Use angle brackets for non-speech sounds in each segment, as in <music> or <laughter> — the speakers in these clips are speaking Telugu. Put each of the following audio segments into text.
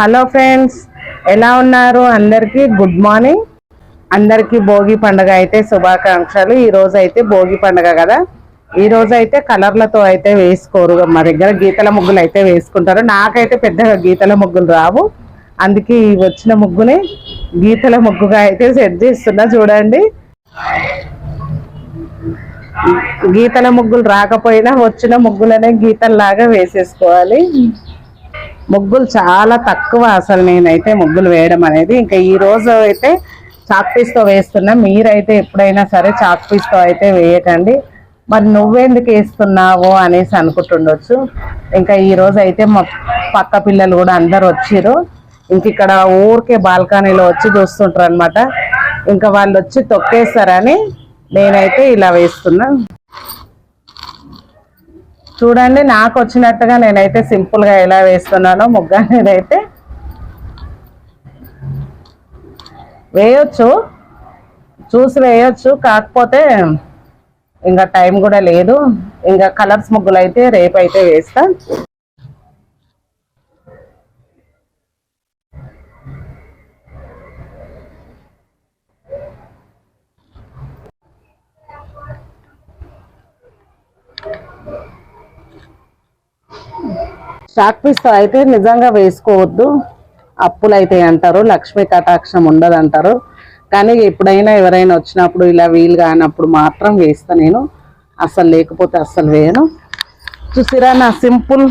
హలో ఫ్రెండ్స్ ఎలా ఉన్నారు? అందరికీ గుడ్ మార్నింగ్. అందరికీ భోగి పండుగ అయితే శుభాకాంక్షలు. ఈరోజు అయితే భోగి పండుగ కదా. ఈరోజు అయితే కలర్లతో అయితే వేసుకోరు. మా దగ్గర గీతల ముగ్గులు అయితే వేసుకుంటారు. నాకైతే పెద్దగా గీతల ముగ్గులు రావు. అందుకే ఈ వచ్చిన ముగ్గుని గీతల ముగ్గుగా అయితే సెట్ చేస్తున్నా చూడండి. గీతల ముగ్గులు రాకపోయినా వచ్చిన ముగ్గులనే గీతల్లాగా వేసేసుకోవాలి. ముగ్గులు చాలా తక్కువ అసలు నేనైతే ముగ్గులు వేయడం అనేది. ఇంకా ఈ రోజు అయితే చాక్ పీస్తో వేస్తున్నా. మీరైతే ఎప్పుడైనా సరే చాక్ పీస్తో అయితే వేయకండి. మరి నువ్వెందుకు వేస్తున్నావు అనేసి అనుకుంటుండొచ్చు. ఇంకా ఈ రోజు అయితే మా పక్క పిల్లలు కూడా అందరు వచ్చారు ఇంక ఇక్కడ ఊరికే బాల్కనీలో వచ్చి చూస్తుంటారు అనమాట ఇంకా వాళ్ళు వచ్చి తొక్కేస్తారని నేనైతే ఇలా వేస్తున్నా. చూడండి నాకు వచ్చినట్టుగా నేనైతే సింపుల్గా ఎలా వేస్తున్నానో ముగ్గు నేనైతే వేయొచ్చు. చూసి వేయొచ్చు. కాకపోతే ఇంకా టైం కూడా లేదు. ఇంకా కలర్స్ ముగ్గులు అయితే రేపు అయితే వేస్తా. షాక్ పీస్ అయితే నిజంగా వేసుకోవద్దు. అప్పులు అయితే అంటారు లక్ష్మీ కటాక్షం ఉండదు అంటారు కానీ ఎప్పుడైనా ఎవరైనా వచ్చినప్పుడు ఇలా వీలు కానప్పుడు మాత్రం వేస్తా నేను. అసలు లేకపోతే అసలు వేయను. చూసిరా నా సింపుల్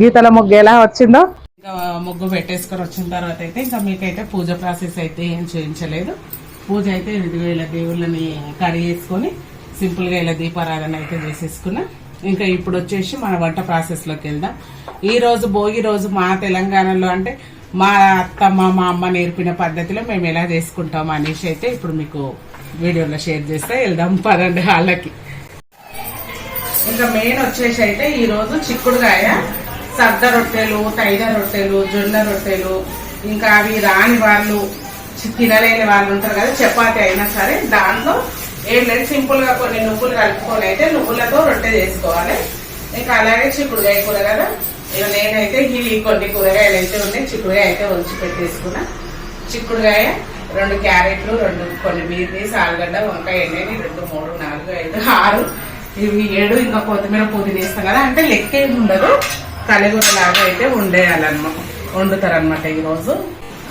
గీతల ముగ్గు ఎలా వచ్చిందో? ఇంకా ముగ్గు పెట్టేసుకొని వచ్చిన తర్వాత అయితే ఇంకా మీకైతే పూజ ప్రాసెస్ అయితే ఏం చేయించలేదు. పూజ అయితే ఇదిగో ఇలా దేవుళ్ళని కడిగేసుకొని సింపుల్గా ఇలా దీపారాధన అయితే చేసేసుకున్నా. ఇంకా ఇప్పుడు వచ్చేసి మన వంట ప్రాసెస్లోకి వెళ్దాం. ఈ రోజు భోగి రోజు మా తెలంగాణలో అంటే మా అత్తమ్మ మా అమ్మ నేర్పిన పద్ధతిలో మేము ఎలా చేసుకుంటాం అనేసి అయితే ఇప్పుడు మీకు వీడియోలో షేర్ చేస్తే. వెళ్దాం పదండి వాళ్ళకి. ఇంకా మెయిన్ వచ్చేసి అయితే ఈ రోజు సర్ద సద్ద రొట్టెలు తైద రొట్టెలు జొన్న రొట్టెలు ఇంకా అవి రాని వాళ్ళు తినలేని వాళ్ళు ఉంటారు కదా చపాతి అయినా సరే దాంట్లో ఏం లేదు సింపుల్గా కొన్ని నువ్వులు కలుపుకొని అయితే నువ్వులతో రొట్టె చేసుకోవాలి. ఇంకా అలాగే చిక్కుడుగాయ కూర కదా. ఇక నేనైతే ఇవి కొన్ని కూరగాయలు అయితే ఉన్నాయి చిక్కుడుగాయ అయితే ఉంచి పెట్టేసుకున్నా. చిక్కుడుగాయ రెండు క్యారెట్లు రెండు కొన్ని బీర్నీస్ ఆలుగడ్డ వంకాయ ఎన్నైనా రెండు మూడు నాలుగు ఐదు ఆరు ఇవి ఏడు ఇంకా కొత్తిమీర పుదీనా చేస్తాం కదా. అంటే లెక్క ఏమి ఉండదు. కలిగూర లాగా అయితే ఉండేయాలన్నమాట వండుతారనమాట ఈరోజు.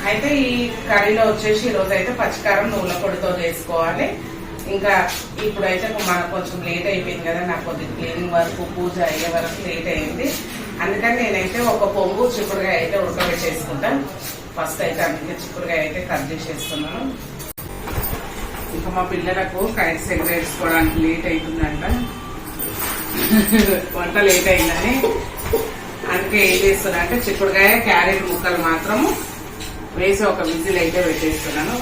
అయితే ఈ కర్రీలో వచ్చేసి ఈరోజు అయితే పచ్చికారం నూనె పొడితో చేసుకోవాలి. ఇంకా ఇప్పుడైతే మనకు కొంచెం లేట్ అయిపోయింది కదా నాకు కొద్దిగా క్లీనింగ్ వరకు పూజ అయ్యే వరకు లేట్ అయింది. అందుకని నేనైతే ఒక పొంగు చిక్కుడుగా అయితే ఉడకబెట్టేసుకుంటాను ఫస్ట్ అయితే అందుకే చిక్కుడుగా అయితే కట్ చేసేస్తున్నాను. ఇంకా మా పిల్లలకు కైట్స్ ఎగరేసుకోవడానికి లేట్ అవుతుందంట <laughs> వంట లేట్ అయిందని. అందుకే ఏం చేస్తున్నా అంటే చిక్కుడుకాయ క్యారెట్ ముక్కలు మాత్రము వేసి ఒక విజిల్ అయితే పెట్టేస్తున్నాను.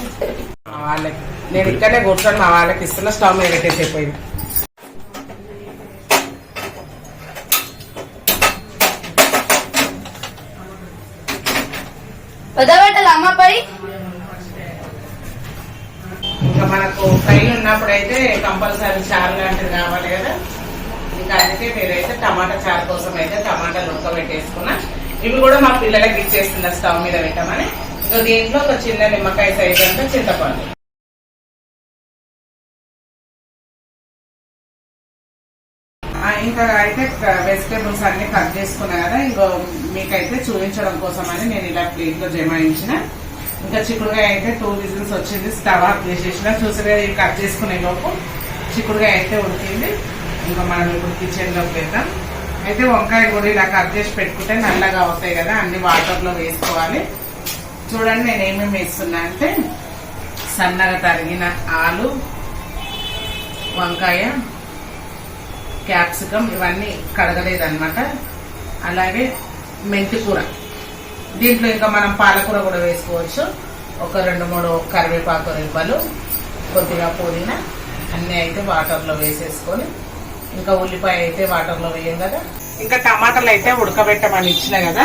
మా వాళ్ళకి నేను ఇక్కడే కూర్చొని మా వాళ్ళకి ఇస్తున్న స్టవ్ మీద పెట్టేసిపోయింది అమ్మ ఇంకా మనకు ఫ్రై ఉన్నప్పుడు అయితే కంపల్సరీ చారు లాంటిది కావాలి కదా. ఇంకా అందుకే నేనైతే టమాటా చారు కోసం అయితే టమాటాలు ఉడకబెట్టేసుకున్నా ఇవి కూడా మా పిల్లలకి ఇచ్చేస్తున్నా స్టవ్ మీద పెట్టమని. సో దీంట్లో ఒక చిన్న నిమ్మకాయ సైజ్ అంతా చింతపండు. ఇంకా అయితే వెజిటేబుల్స్ అన్ని కట్ చేసుకున్నా కదా ఇంకో మీకైతే చూపించడం కోసం అని నేను ఇలా ప్లేట్లో జమాయించిన. ఇంకా చిక్కుడుగాయ అయితే టూ విజిల్స్ వచ్చింది స్టవ్ ఆఫ్ చేసేసిన. చూసారా ఇవి కట్ చేసుకునే లోపు చిక్కుడుగాయ అయితే ఉడికింది. ఇంకా మనం ఇప్పుడు కిచెన్లోకి వెళ్దాం. అయితే వంకాయ కూడా ఇలా కట్ చేసి పెట్టుకుంటే నల్లగా అవుతాయి కదా అన్ని వాటర్లో వేసుకోవాలి. చూడండి నేను ఏమేమి వేస్తున్నా అంటే సన్నగా తరిగిన ఆలు వంకాయ క్యాప్సికం ఇవన్నీ కడగలేదన్నమాట. అలాగే మెంతి కూర దీంట్లో ఇంకా మనం పాలకూర కూడా వేసుకోవచ్చు. ఒక రెండు మూడు కరివేపాకు రెబ్బలు కొద్దిగా పుదీనా అన్నీ అయితే వాటర్లో వేసేసుకొని ఇంకా ఉల్లిపాయ అయితే వాటర్లో వేయం కదా. ఇంకా టమాటాలు అయితే ఉడకబెట్టమని ఇచ్చిన కదా.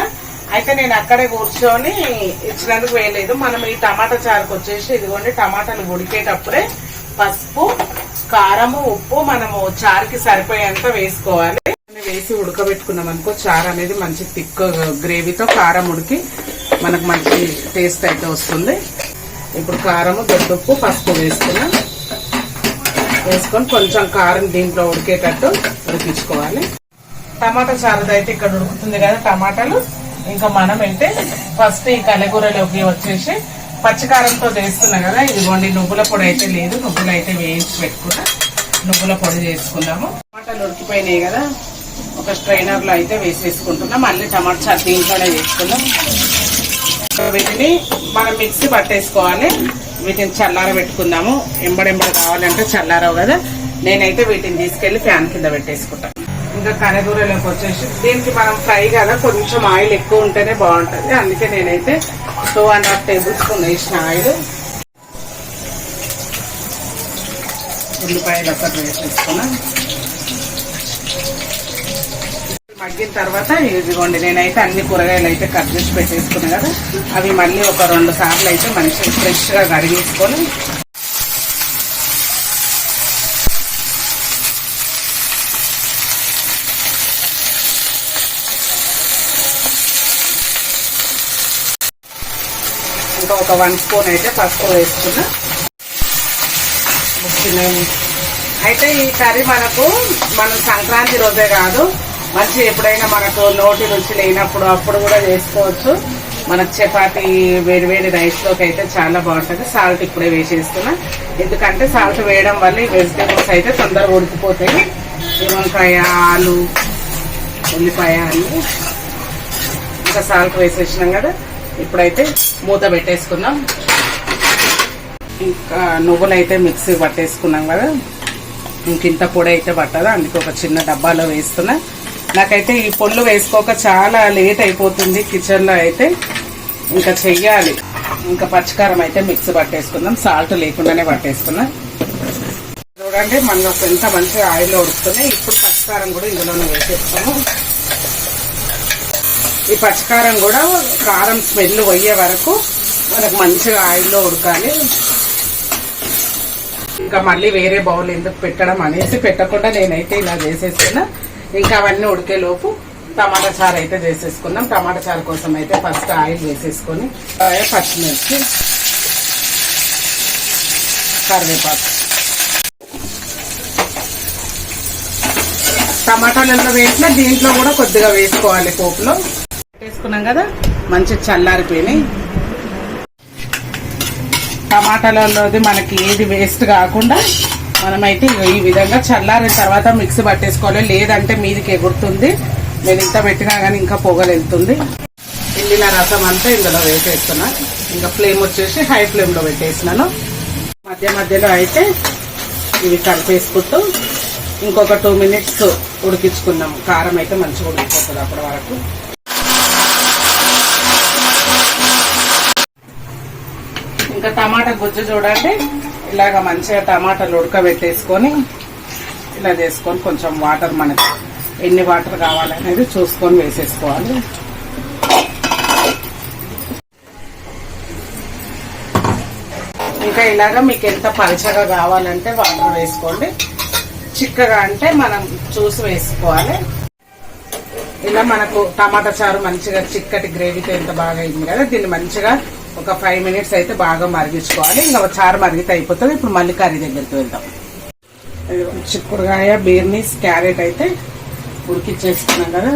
అయితే నేను అక్కడే కూర్చొని ఇచ్చినందుకు వేయలేదు మనం ఈ టమాటా చారుకు వచ్చేసి ఇదిగోండి టమాటాలు ఉడికేటప్పుడే పసుపు కారము ఉప్పు మనము చారుకి సరిపోయేంత వేసుకోవాలి. వేసి ఉడకబెట్టుకున్నాం అనుకో చారు అనేది మంచి థిక్ గ్రేవీతో కారం ఉడికి మనకు మంచి టేస్ట్ అయితే వస్తుంది. ఇప్పుడు కారము దొడ్డుప్పు పసుపు వేసుకున్నాం. వేసుకొని కొంచెం కారం దీంట్లో ఉడికేటట్టు ఉడికించుకోవాలి. టమాటా చారుది అయితే ఇక్కడ ఉడుకుతుంది కదా టమాటాలు. ఇంకా మనం అయితే ఫస్ట్ ఈ కలగూరలోకి వచ్చేసి పచ్చికారంతో చేస్తున్నాం కదా ఇదిగోండి నువ్వుల పొడి అయితే లేదు నువ్వులు అయితే వేయించి పెట్టుకున్నా. నువ్వుల పొడి చేసుకున్నాము టమాటాలు ఉడికిపోయినాయి కదా ఒక స్ట్రైనర్లో అయితే వేసేసుకుంటున్నాం. మళ్ళీ టమాటా దీంట్లోనే వేసుకున్నాం వీటిని మనం మిక్సీ పట్టేసుకోవాలి. వీటిని చల్లార పెట్టుకుందాము. ఎంబడెంబడి కావాలంటే చల్లారవు కదా. నేనైతే వీటిని తీసుకెళ్ళి ఫ్యాన్ కింద పెట్టేసుకుంటాను ఇంకా కనగూరలోకి వచ్చేసి దీనికి మనం ఫ్రై కదా కొంచెం ఆయిల్ ఎక్కువ ఉంటేనే బాగుంటుంది. అందుకే నేనైతే two and half tablespoon వేసిన ఆయిల్. ఉల్లిపాయలు ఒకటి వేసేసుకున్నా. మగ్గిన తర్వాత ఇదిగోండి నేనైతే అన్ని కూరగాయలు అయితే కట్ చేసి పెట్టేసుకున్నా కదా. అవి మళ్ళీ ఒక రెండు సార్లు అయితే మంచిగా ఫ్రెష్గా కడిగేసుకొని ఇంకా ఒక వన్ స్పూన్ అయితే పసుపు వేసుకున్నా. అయితే ఈ కర్రీ మనకు మనం సంక్రాంతి రోజే కాదు మంచి ఎప్పుడైనా మనకు నోటి రుచి లేనప్పుడు అప్పుడు కూడా చేసుకోవచ్చు మనకు చపాతి వేడి వేడి రైస్లోకి అయితే చాలా బాగుంటుంది. సాల్ట్ ఇప్పుడే వేసేస్తున్నా. ఎందుకంటే సాల్ట్ వేయడం వల్ల ఈ వెజిటేబుల్స్ అయితే తొందరగా ఉడికిపోతాయి. వంకాయ ఆలు ఉల్లిపాయ అన్ని. ఇంకా సాల్ట్ వేసేసినాం కదా. ఇప్పుడైతే మూత పెట్టేసుకున్నాం. ఇంకా నువ్వులు అయితే మిక్సీ పట్టేసుకున్నాం కదా. ఇంక ఇంత పొడి అయితే పట్టదు? అందుకే ఒక చిన్న డబ్బాలో వేస్తున్నా. నాకైతే ఈ పొళ్ళు వేసుకోక చాలా లేట్ అయిపోతుంది కిచెన్లో అయితే. ఇంకా చెయ్యాలి. ఇంకా పచ్చికారం అయితే మిక్సీ పట్టేసుకుందాం. సాల్ట్ లేకుండానే పట్టేసుకున్నా. చూడండి మనకు ఎంత మంచిగా ఆయిల్ ఉడుకుతున్నాయి. ఇప్పుడు పచ్చికారం కూడా ఇందులోనే వేసేస్తాము ఈ పచ్చికారం కూడా కారం స్మెల్ పోయే వరకు మనకు మంచిగా ఆయిల్లో ఉడకాలి. ఇంకా మళ్ళీ వేరే బౌల్ ఎందుకు పెట్టడం అనేసి పెట్టకుండా నేనైతే ఇలా చేసేసుకున్నా. ఇంకా అవన్నీ ఉడికే లోపు టమాటా చారు అయితే చేసేసుకున్నాం. టమాటా చారు కోసం అయితే ఫస్ట్ ఆయిల్ వేసేసుకొని పచ్చిమిర్చి కరివేపాకు. టమాటాలలో వేసిన దీంట్లో కూడా కొద్దిగా వేసుకోవాలి పోపులో. వేసుకున్నాం కదా? మంచి చల్లారిపోయినాయి. టమాటాలలోది మనకి ఏది వేస్ట్ కాకుండా మనమైతే ఈ విధంగా చల్లారిన తర్వాత మిక్సీ పట్టేసుకోవాలి. లేదంటే మీదికి ఎగురుతుంది నేను ఇంత పెట్టినా కానీ ఇంకా పొగలు వెళ్తుంది వెళ్ళిన రసం అంతా ఇందులో వేసేస్తున్నా. ఇంకా ఫ్లేమ్ వచ్చేసి హై ఫ్లేమ్లో పెట్టేసినాను. మధ్య మధ్యలో అయితే ఇవి కలిపేసుకుంటూ ఇంకొక టూ మినిట్స్ ఉడికించుకున్నాము కారం అయితే మంచిగా ఉడికిపోతుంది అప్పటి వరకు. ఇంకా టమాటా గుజ్జు చూడండి. ఇలాగ మంచిగా టమాటాలు ఉడకబెట్టేసుకొని ఇలా చేసుకొని కొంచెం వాటర్ మనకి ఎన్ని వాటర్ కావాలనేది చూసుకొని వేసేసుకోవాలి. ఇంకా ఇలాగ మీకు ఎంత పలచగా కావాలంటే వాటర్ వేసుకోండి. చిక్కగా అంటే మనం చూసి వేసుకోవాలి. ఇలా మనకు టమాటా చారు మంచిగా చిక్కటి గ్రేవీతో ఎంత బాగా అయింది కదా దీన్ని మంచిగా ఒక ఫైవ్ మినిట్స్ అయితే బాగా మరిగించుకోవాలి. ఇంకా చారు మరిగితే అయిపోతుంది. ఇప్పుడు మళ్ళీ కర్రీ దగ్గరికి వెళ్దాం. చిక్కుడుకాయ బీర్నీస్ క్యారెట్ అయితే ఉడికిచ్చేసుకున్నాం కదా.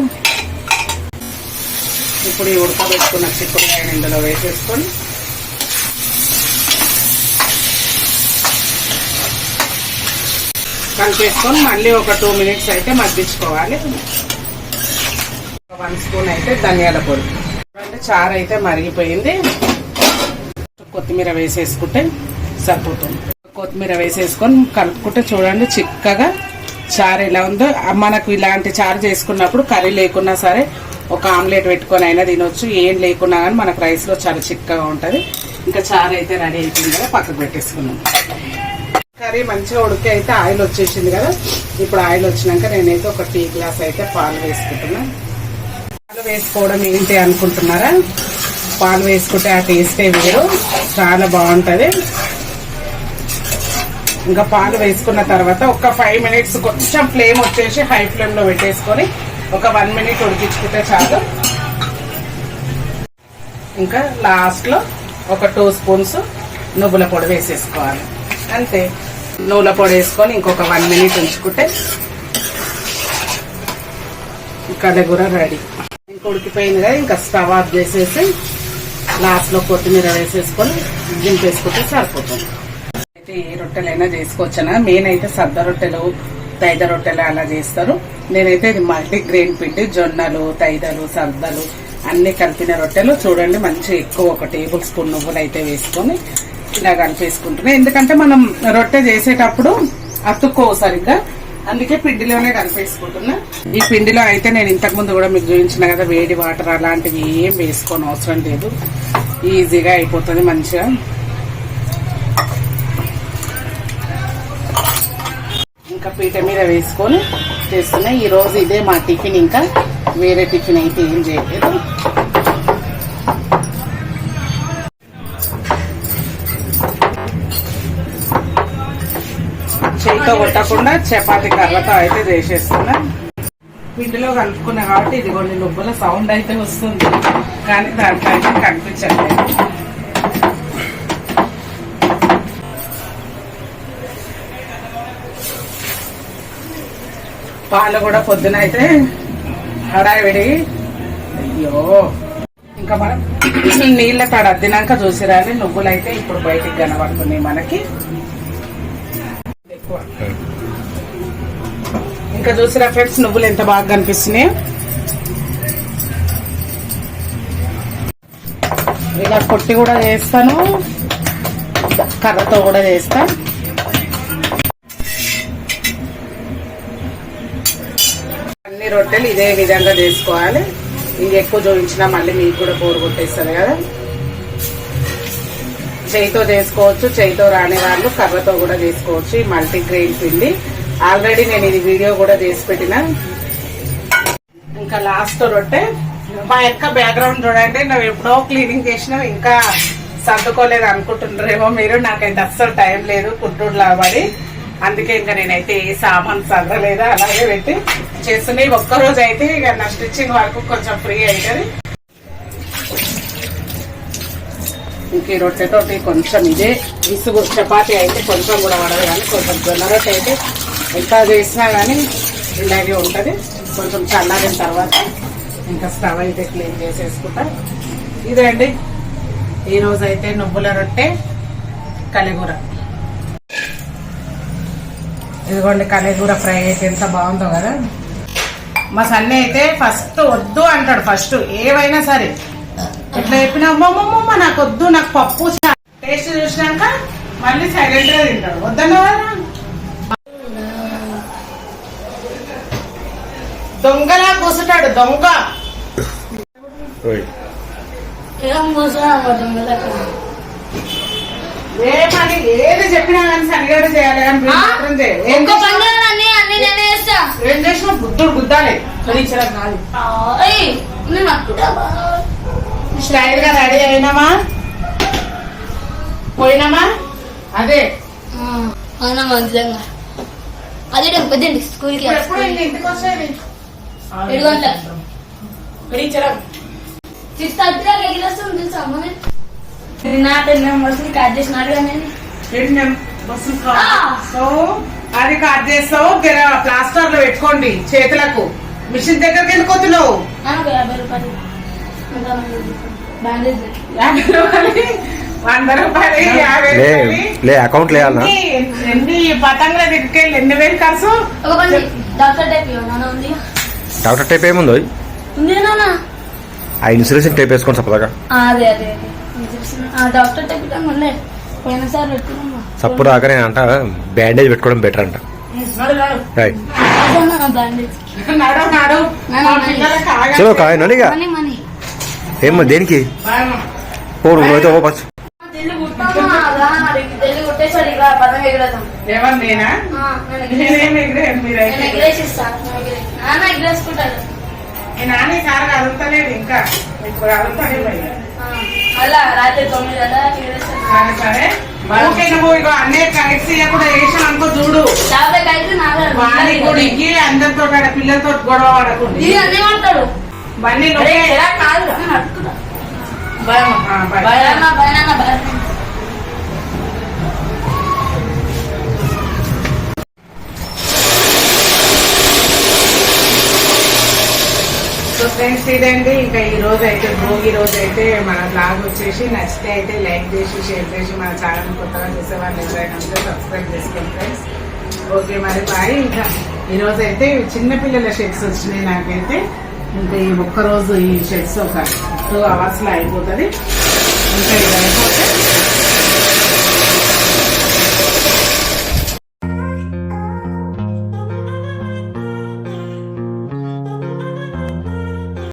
ఇప్పుడు ఈ ఉడకబెట్టుకున్న చిక్కుడుకాయని ఇందులో వేసేసుకొని కలిపేసుకొని మళ్ళీ ఒక టూ మినిట్స్ అయితే మగ్గించుకోవాలి. వన్ స్పూన్ అయితే ధనియాల పొడి. అంటే చారు అయితే మరిగిపోయింది. కొత్తిమీర వేసేసుకుంటే సరిపోతుంది. కొత్తిమీర వేసేసుకొని కలుపుకుంటే చూడండి చిక్కగా చారు ఎలా ఉందో. మనకు ఇలాంటి చారు చేసుకున్నప్పుడు కర్రీ లేకున్నా సరే ఒక ఆమ్లెట్ పెట్టుకొని అయినా తినొచ్చు. ఏం లేకున్నా కానీ మనకు రైస్లో చాలా చిక్కగా ఉంటుంది. ఇంకా చారు అయితే రెడీ అయిపోయింది కదా పక్కకు పెట్టేసుకున్నాం కర్రీ మంచిగా ఉడికి అయితే ఆయిల్ వచ్చేసింది కదా. ఇప్పుడు ఆయిల్ వచ్చినాక నేనైతే ఒక టీ గ్లాస్ అయితే పాలు వేసుకుంటున్నాను పాలు వేసుకోవడం ఏంటి అనుకుంటున్నారా? పాలు వేసుకుంటే ఆ టేస్టే వేరు. చాలా బాగుంటుంది. ఇంకా పాలు వేసుకున్న తర్వాత ఒక ఫైవ్ మినిట్స్ కొంచెం ఫ్లేమ్ వచ్చేసి హై ఫ్లేమ్లో పెట్టేసుకొని ఒక వన్ మినిట్ ఉడికించుకుంటే చాలు. ఇంకా లాస్ట్లో ఒక టూ స్పూన్స్ నువ్వుల పొడి వేసేసుకోవాలి. అంతే. నువ్వుల పొడి వేసుకొని ఇంకొక వన్ మినిట్ ఉంచుకుంటే కలగూర రెడీ ఇంకా ఉడికిపోయింది కదా ఇంకా స్టవ్ ఆఫ్ చేసేసి లాస్ట్లో కొత్తిమీర వేసేసుకొని దింపేసుకుంటే సరిపోతుంది. అయితే ఏ రొట్టెలైనా చేసుకోవచ్చనా? మెయిన్ అయితే సద్ద రొట్టెలు తైద రొట్టెలు అలా చేస్తారు. నేనైతే ఇది మల్టీ గ్రెయిన్ పిండి జొన్నలు తైదలు సద్దలు అన్ని కలిపిన రొట్టెలు. చూడండి మంచి ఎక్కువ ఒక టేబుల్ స్పూన్ నువ్వులు అయితే వేసుకొని ఇలా కలిపేసుకుంటున్నా. ఎందుకంటే మనం రొట్టె చేసేటప్పుడు అతుక్కోవు సరిగ్గా అందుకే పిండిలోనే కలిపేసుకుంటున్నా. ఈ పిండిలో అయితే నేను ఇంతకు ముందు కూడా మీకు చూపించిన కదా వేడి వాటర్ అలాంటివి ఏం వేసుకోని అవసరం లేదు. ఈజీగా అయిపోతుంది మంచిగా. ఇంకా పీట మీద వేసుకొని చేస్తున్నా. ఈ రోజు ఇదే మా టిఫిన్ ఇంకా వేరే టిఫిన్ అయితే ఏం చేయలేదు. చేయితో కొట్టకుండా చపాతి కర్రతో అయితే చేసేస్తున్నా. పిండిలో కలుపుకున్నా కాబట్టి ఇది కొన్ని నువ్వుల సౌండ్ అయితే వస్తుంది. కానీ దాంట్లో అయితే కనిపించట్లేదు. పాలు కూడా పొద్దున అయితే హడావిడి అయ్యో. ఇంకా మనం నీళ్ళ కాడ అద్దినాక చూసిరాని నువ్వులైతే ఇప్పుడు బయటికి కనబడుతున్నాయి మనకి ఎక్కువ ఇక్కడ చూసిరా ఫ్రెండ్స్ నువ్వులు ఎంత బాగా కనిపిస్తున్నాయి. ఇలా కొట్టి కూడా చేస్తాను. కర్రతో కూడా చేస్తా. అన్ని రొట్టెలు ఇదే విధంగా చేసుకోవాలి. ఇంకెక్కువ చూపించినా మళ్ళీ మీకు కూడా బోరు కొట్టేస్తుంది కదా. చేయితో చేసుకోవచ్చు చేయితో రాని వాళ్ళు కర్రతో కూడా చేసుకోవచ్చు. ఈ మల్టీగ్రెయిన్ పిండి. ఆల్రెడీ నేను ఇది వీడియో కూడా చేసి పెట్టిన. ఇంకా లాస్ట్ రొట్టె మా యొక్క బ్యాక్గ్రౌండ్ చూడండి నువ్వు ఎప్పుడో క్లీనింగ్ చేసినావు ఇంకా సర్దుకోలేదు అనుకుంటున్నారేమో మీరు. నాకైతే అస్సలు టైం లేదు కుట్టుడులా పడి అందుకే ఇంకా నేనైతే ఏ సామాన్ సర్దలేదు అలాగే పెట్టి చేస్తున్నాయి ఒక్కరోజు అయితే ఇక నా స్టిచ్చింగ్ వరకు కొంచెం ఫ్రీ అవుతుంది ఇంక ఈ రొట్టెతోటి కొంచెం ఇదే విసుగు చపాతి అయితే కొంచెం కూడా పడదు కానీ కొంచెం జొన్న రొట్టె అయితే ఎంత చేసినా కానీ ఇలాగే ఉంటుంది. కొంచెం చల్లారిన తర్వాత ఇంకా స్టవ్ అయితే క్లీన్ చేసేసుకుంటా. ఇదే అండి ఈ అయితే నువ్వుల రొట్టె కలిగూర. ఇదిగోండి కలిగూర ఫ్రై అయితే ఎంత బాగుందో కదా. మా సన్నీ అయితే ఫస్ట్ వద్దు అంటాడు ఫస్ట్ ఏవైనా సరే. ఎట్లా చెప్పినా అమ్మమ్మమ్మ నాకు వద్దు నాకు పప్పు టేస్ట్ చూసినాక మళ్ళీ సైలెంట్ తింటాడు. వద్దన్నా దొంగలా కూసుంటాడు దొంగ. ఏం పని ఏది చెప్పినా కానీ సరిగడ చేయాలి కానీ వీడు మాత్రం చేయడు. ఏం ఒక్క చేసినా- పండుగ అన్ని అన్ని నేనే చేస్తా ఏం చేసినా బుద్ధుడు గుద్దాలి టీచర్ కాదు. ఏయ్, నేను అట్టుడా బాగా. స్టైల్గా రెడీ అయినామా పోయినామా అదే. ఆ, అవునా మంచిదంగా. అది పెద్దండి స్కూల్కి ఇప్పుడు ఎప్పుడు ఇంక ఇంటికి వచ్చేది? ఏడు గంటల. టీచర్ సిక్స్ థర్టీ దాకా ఎగిరేస్తాం తెలుసా అమ్మని నా టెన్ మెంబర్స్ కట్ చేసినాడు కానీ. సో అది కట్ చేస్తావు గెర- ప్లాస్టర్లో పెట్టుకోండి చేతులకు. మిషన్ దగ్గరికి రూపాయలు. వంద రూపాయలు యాభై లే అకౌంట్ లేదన్నా ఎన్ని- ఎన్ని పతంగుల దగ్గరికి ఎన్ని వేలు ఖర్చు? డాక్టర్ టైప్ ఉంది? డాక్టర్ టైప్ ఏముందో ఆ ఇన్సూరెన్స్ టైప్ వేసుకోండి సపదాగా ఆ, అదే అదే డాక్టర్ టైప్ కానీ మళ్ళీ. పోయినసారి పెట్టుకున్నామా సప్పు రాక నేను అంట బ్యాండేజ్ పెట్టుకోవడం బెటర్ అంట. చలో కాయ నడిగా మనీ మనీ. ఏమ్మా దేనికి? బాగా. ఓ నువ్వైతే ఓ తెల్లు నేనా సార్ అదులుతలేడు ఇంకా. ఇప్పుడు అలా రాత్రి తొమ్మిది సరే చూడు. గుడికి అందరితో పిల్లలతో గొడవ పడకుండా. బండి అరే, నువ్వే. ఎలా ఫ్రెండ్స్. సో ఇదండి ఇంకా ఈ రోజు అయితే భోగి రోజు అయితే మన బ్లాగ్ వచ్చేసి నచ్చితే అయితే లైక్ చేసి షేర్ చేసి మన ఛానల్ కొత్తగా చూసే వాళ్ళు ఎవరైనా ఉంటే సబ్స్క్రైబ్ చేసుకోండి ఫ్రెండ్స్ ఓకే మరి బాయ్ ఇంకా ఈ రోజు అయితే చిన్నపిల్లల షర్ట్స్ వచ్చినాయి నాకైతే. ఇంకా ఈ ఒక్క రోజు ఈ షర్ట్స్ ఒక టూ అవర్స్లో అయిపోతుంది. ఇంకా ఇదైతే